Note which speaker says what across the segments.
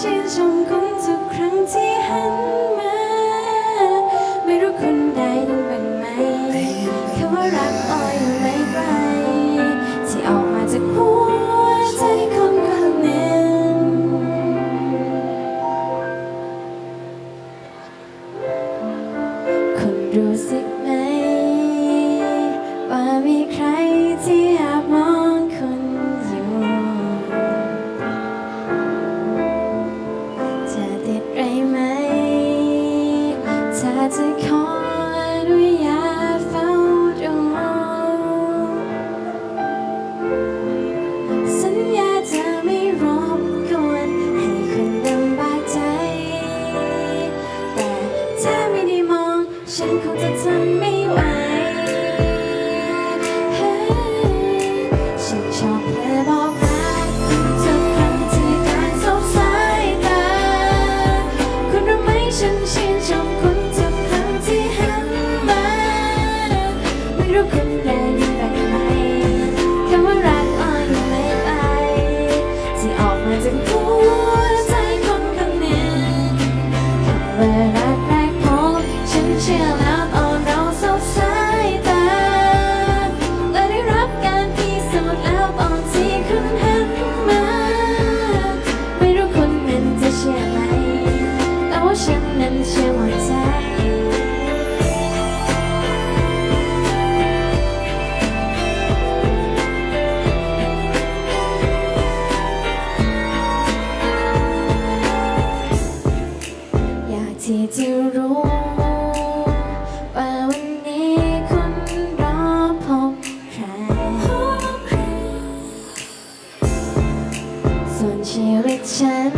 Speaker 1: ชื่นชมคุณทุกครั้งที่หันมา ไม่รู้คุณดยินบ้างไหมค่ว่ารักออยอยู่ไม่ไกล ที่ออกมาจากหัวใจคนคนนึ่คุรู้สึก จนไม่ไหวฉันชอบเธอบอกรักทุพังที่การสบสายตาคุณรู้ไหมฉันชื่นชมคุณทุกครั้งที่หันมารู้คุณ ที่จะรู้ว่าวันนี้คุณรอพบใคร ส่นชีวิตฉัน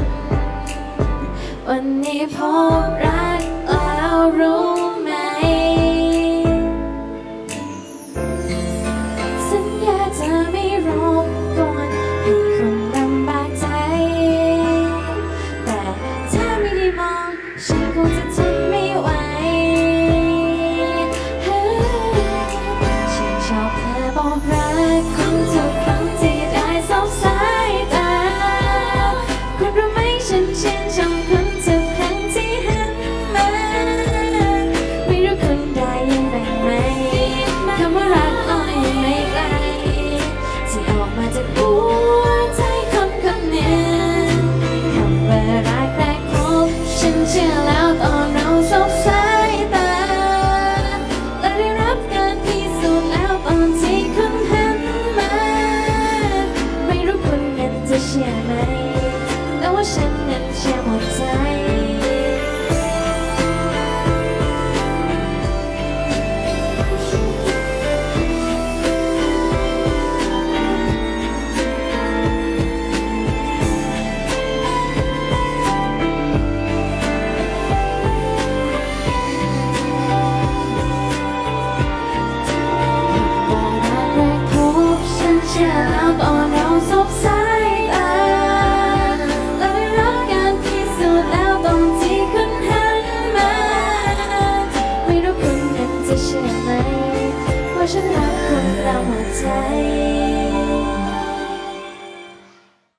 Speaker 1: วันนี้พบรักแล้วรู้ 我想念，牵我手。 ได้ไหมว่าฉันรักคนเราหัวใจ